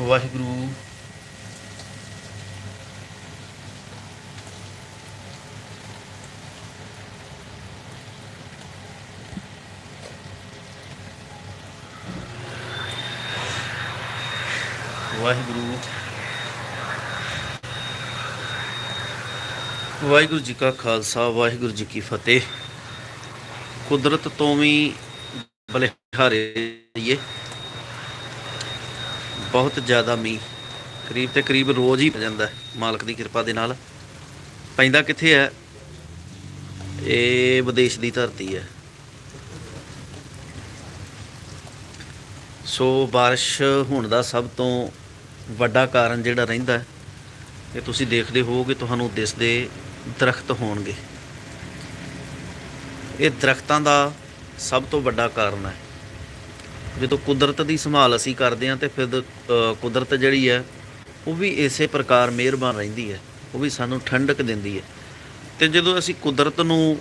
ਵਾਹਿਗੁਰੂ ਵਾਹਿਗੁਰੂ ਵਾਹਿਗੁਰੂ ਜੀ ਕਾ ਖਾਲਸਾ ਵਾਹਿਗੁਰੂ ਜੀ ਕੀ ਫਤਿਹ ਕੁਦਰਤ ਤੋਂ ਵੀ ਬਲਿਹਾਰੇ ਰਹੀਏ ਬਹੁਤ ਜ਼ਿਆਦਾ ਮੀਂਹ ਕਰੀਬ ਤੇ ਕਰੀਬ ਰੋਜ਼ ਹੀ ਪੈ ਜਾਂਦਾ ਹੈ ਮਾਲਕ ਦੀ ਕਿਰਪਾ ਦੇ ਨਾਲ ਪੈਂਦਾ ਕਿੱਥੇ ਹੈ ਇਹ ਵਿਦੇਸ਼ ਦੀ ਧਰਤੀ ਹੈ ਸੋ بارش ਹੋਣ ਦਾ ਸਭ ਤੋਂ ਵੱਡਾ ਕਾਰਨ ਜਿਹੜਾ ਰਹਿੰਦਾ ਹੈ ਇਹ ਤੁਸੀਂ ਦੇਖਦੇ ਹੋਵੋਗੇ ਤੁਹਾਨੂੰ ਦਿਸਦੇ ਦਰਖਤ ਹੋਣਗੇ ਇਹ ਦਰਖਤਾਂ ਦਾ ਸਭ ਤੋਂ ਵੱਡਾ ਕਾਰਨ ਹੈ ਜਦੋਂ ਕੁਦਰਤ ਦੀ ਸੰਭਾਲ ਅਸੀਂ ਕਰਦੇ ਹਾਂ ਤੇ ਫਿਰ ਕੁਦਰਤ ਜਿਹੜੀ ਹੈ, ਉਹ ਵੀ ਇਸੇ ਪ੍ਰਕਾਰ ਮਿਹਰਬਾਨ ਰਹਿੰਦੀ ਹੈ, ਉਹ ਵੀ ਸਾਨੂੰ ਠੰਡਕ ਦਿੰਦੀ ਹੈ। ਤੇ ਜਦੋਂ ਅਸੀਂ ਕੁਦਰਤ ਨੂੰ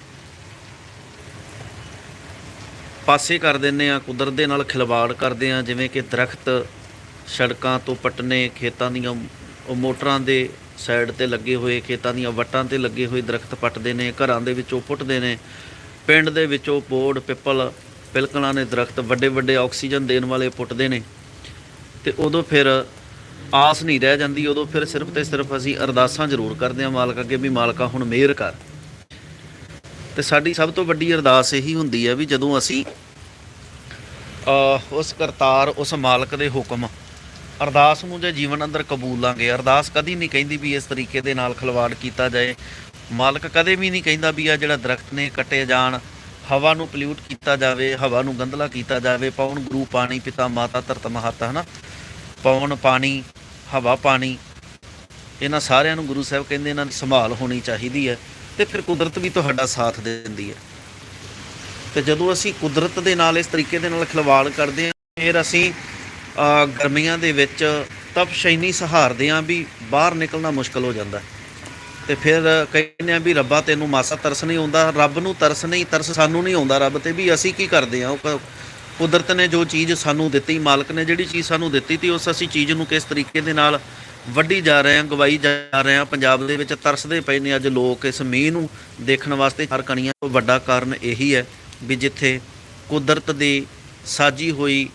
ਪਾਸੇ ਕਰ ਦਿੰਨੇ ਆ ਕੁਦਰਤ ਦੇ ਨਾਲ ਖਿਲਵਾੜ ਕਰਦੇ ਆ ਜਿਵੇਂ ਕਿ ਦਰਖਤ ਸੜਕਾਂ ਤੋਂ ਪੱਟਨੇ, ਖੇਤਾਂ ਦੀਆਂ ਮੋਟਰਾਂ ਦੇ ਸਾਈਡ ਤੇ ਲੱਗੇ ਹੋਏ, ਖੇਤਾਂ ਦੀਆਂ ਵੱਟਾਂ ਤੇ ਲੱਗੇ ਹੋਏ ਦਰਖਤ ਪੱਟਦੇ ਨੇ, ਘਰਾਂ ਦੇ ਵਿੱਚੋਂ ਪੁੱਟਦੇ ਨੇ, ਪਿੰਡ ਦੇ ਵਿੱਚੋਂ ਬੋੜ, ਪਿੱਪਲ ਪਿਲਕਲਾਂ ਨੇ ਦਰਖਤ ਵੱਡੇ ਵੱਡੇ ਆਕਸੀਜਨ ਦੇਣ ਵਾਲੇ ਪੁੱਟਦੇ ਨੇ ਤੇ ਉਦੋਂ ਫਿਰ ਆਸ ਨਹੀਂ ਰਹਿ ਜਾਂਦੀ, ਉਦੋਂ ਫਿਰ ਸਿਰਫ ਤੇ ਸਿਰਫ ਅਸੀਂ ਅਰਦਾਸਾਂ ਜ਼ਰੂਰ ਕਰਦੇ ਹਾਂ ਮਾਲਕ ਅੱਗੇ ਵੀ ਮਾਲਕਾ ਹੁਣ ਮਿਹਰ ਕਰ। ਤੇ ਸਾਡੀ ਸਭ ਤੋਂ ਵੱਡੀ ਅਰਦਾਸ ਇਹੀ ਹੁੰਦੀ ਹੈ ਵੀ ਜਦੋਂ ਅਸੀਂ ਉਸ ਕਰਤਾਰ, ਉਸ ਮਾਲਕ ਦੇ ਹੁਕਮ, ਅਰਦਾਸ ਨੂੰ ਜੇ ਜੀਵਨ ਅੰਦਰ ਕਬੂਲਾਂਗੇ ਅਰਦਾਸ ਕਦੀ ਨਹੀਂ ਕਹਿੰਦੀ ਵੀ ਇਸ ਤਰੀਕੇ ਦੇ ਨਾਲ ਖਿਲਵਾੜ ਕੀਤਾ ਜਾਏ। ਮਾਲਕ ਕਦੇ ਵੀ ਨਹੀਂ ਕਹਿੰਦਾ ਵੀ ਆ ਜਿਹੜਾ ਦਰਖਤ ਨੇ ਕੱਟੇ ਜਾਣ ਹਵਾ ਨੂੰ ਪੋਲਿਊਟ ਕੀਤਾ ਜਾਵੇ, ਹਵਾ ਨੂੰ ਗੰਦਲਾ ਕੀਤਾ ਜਾਵੇ, ਪਵਨ ਗੁਰੂ, ਪਾਣੀ ਪਿਤਾ, ਮਾਤਾ, ਧਰਤ ਮਹਾਤਾ, ਹਨਾ ਪਵਨ, ਪਾਣੀ, ਹਵਾ, ਪਾਣੀ, ਇਹਨਾਂ ਸਾਰਿਆਂ ਨੂੰ ਗੁਰੂ ਸਾਹਿਬ ਕਹਿੰਦੇ ਇਹਨਾਂ ਦੀ ਸੰਭਾਲ ਹੋਣੀ ਚਾਹੀਦੀ ਹੈ ਤੇ ਫਿਰ ਕੁਦਰਤ ਵੀ ਤੁਹਾਡਾ ਸਾਥ ਦਿੰਦੀ ਹੈ ਤੇ ਜਦੋਂ ਅਸੀਂ ਕੁਦਰਤ ਦੇ ਨਾਲ ਇਸ ਤਰੀਕੇ ਦੇ ਨਾਲ ਖਿਲਵਾੜ ਕਰਦੇ ਹਾਂ, ਫਿਰ ਅਸੀਂ ਗਰਮੀਆਂ ਦੇ ਵਿੱਚ ਤਪਸ਼ੈਨੀ ਸਹਾਰਦੇ ਹਾਂ ਵੀ ਬਾਹਰ ਨਿਕਲਣਾ ਮੁਸ਼ਕਲ ਹੋ ਜਾਂਦਾ ਹੈ। ਤੇ ਫਿਰ ਕਹਿੰਦੇ ਆ ਵੀ ਰੱਬਾ ਤੈਨੂੰ ਮਾਸਾ ਤਰਸ ਨਹੀਂ ਆਉਂਦਾ, ਰੱਬ ਨੂੰ ਤਰਸ ਨਹੀਂ, ਤਰਸ ਸਾਨੂੰ ਨਹੀਂ ਆਉਂਦਾ ਰੱਬ ਤੇ ਵੀ ਅਸੀਂ ਕੀ ਕਰਦੇ ਆ? ਉਹ ਕ- ਕੁਦਰਤ ਨੇ ਜੋ ਚੀਜ਼ ਸਾਨੂੰ ਦਿੱਤੀ, ਮਾਲਕ ਨੇ ਜਿਹੜੀ ਚੀਜ਼ ਸਾਨੂੰ ਦਿੱਤੀ ਤੀ, ਉਸ ਅਸੀਂ ਚੀਜ਼ ਨੂੰ ਕਿਸ ਤਰੀਕੇ ਦੇ ਨਾਲ ਵੱਢੀ ਜਾ ਰਹੇ ਆ ਗਵਾਈ ਜਾ ਰਹੇ ਆ ਪੰਜਾਬ ਦੇ ਵਿੱਚ ਤਰਸਦੇ ਪਏ ਨੇ ਅੱਜ ਲੋਕ ਇਸ ਮੀਂਹ ਨੂੰ ਦੇਖਣ ਵਾਸਤੇ। ਹਰ ਕਣੀਆਂ ਤੋਂ ਵੱਡਾ ਕਾਰਨ ਇਹੀ ਹੈ ਵੀ ਜਿੱਥੇ ਕੁਦਰਤ ਦੀ ਸਾਜੀ ਹੋਈ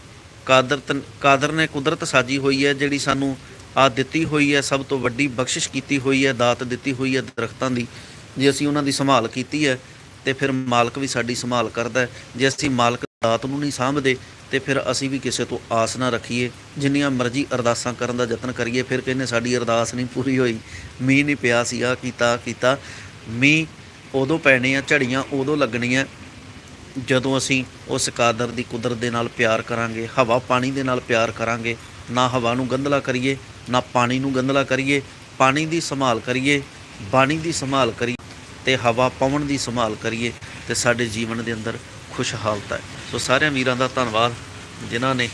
ਕਾਦਰਤ, ਕਾਦਰ ਨੇ ਕੁਦਰਤ ਸਾਜੀ ਹੋਈ ਹੈ, ਜਿਹੜੀ ਸਾਨੂੰ ਆ ਦਿੱਤੀ ਹੋਈ ਹੈ, ਸਭ ਤੋਂ ਵੱਡੀ ਬਖਸ਼ਿਸ਼ ਕੀਤੀ ਹੋਈ ਹੈ, ਦਾਤ ਦਿੱਤੀ ਹੋਈ ਹੈ ਦਰਖਤਾਂ ਦੀ, ਜੇ ਅਸੀਂ ਉਹਨਾਂ ਦੀ ਸੰਭਾਲ ਕੀਤੀ ਹੈ, ਤੇ ਫਿਰ ਮਾਲਕ ਵੀ ਸਾਡੀ ਸੰਭਾਲ ਕਰਦਾ ਹੈ। ਜੇ ਅਸੀਂ ਮਾਲਕ ਦਾਤ ਨੂੰ ਨਹੀਂ ਸਾਂਭਦੇ, ਤੇ ਫਿਰ ਅਸੀਂ ਵੀ ਕਿਸੇ ਤੋਂ ਆਸ ਨਾ ਰੱਖੀਏ। ਜਿੰਨੀਆਂ ਮਰਜ਼ੀ ਅਰਦਾਸਾਂ ਕਰਨ ਦਾ ਯਤਨ ਕਰੀਏ, ਫਿਰ ਕਹਿੰਦੇ ਸਾਡੀ ਅਰਦਾਸ ਨਹੀਂ ਪੂਰੀ ਹੋਈ। ਮੀਂਹ ਨਹੀਂ ਪਿਆ ਸੀ ਆ ਕੀਤਾ, ਆਹ ਕੀਤਾ। ਮੀਂਹ ਉਦੋਂ ਪੈਣੇ ਆ, ਝੜੀਆਂ ਉਦੋਂ ਲੱਗਣੀਆਂ। ਜਦੋਂ ਅਸੀਂ ਉਸ ਕਾਦਰ ਦੀ ਕੁਦਰਤ ਦੇ ਨਾਲ ਪਿਆਰ ਕਰਾਂਗੇ, ਹਵਾ ਪਾਣੀ ਦੇ ਨਾਲ ਪਿਆਰ ਕਰਾਂਗੇ ਨਾ ਹਵਾ ਨੂੰ ਗੰਧਲਾ ਕਰੀਏ, ਨਾ ਪਾਣੀ ਨੂੰ ਗੰਧਲਾ ਕਰੀਏ, ਪਾਣੀ ਦੀ ਸੰਭਾਲ ਕਰੀਏ, ਬਾਣੀ ਦੀ ਸੰਭਾਲ ਕਰੀਏ ਤੇ ਹਵਾ ਪਵਨ ਦੀ ਸੰਭਾਲ ਕਰੀਏ ਤੇ ਸਾਡੇ ਜੀਵਨ ਦੇ ਅੰਦਰ ਖੁਸ਼ਹਾਲਤਾ ਹੈ। ਸੋ ਸਾਰਿਆਂ ਵੀਰਾਂ ਦਾ ਧੰਨਵਾਦ, ਜਿਨ੍ਹਾਂ ਨੇ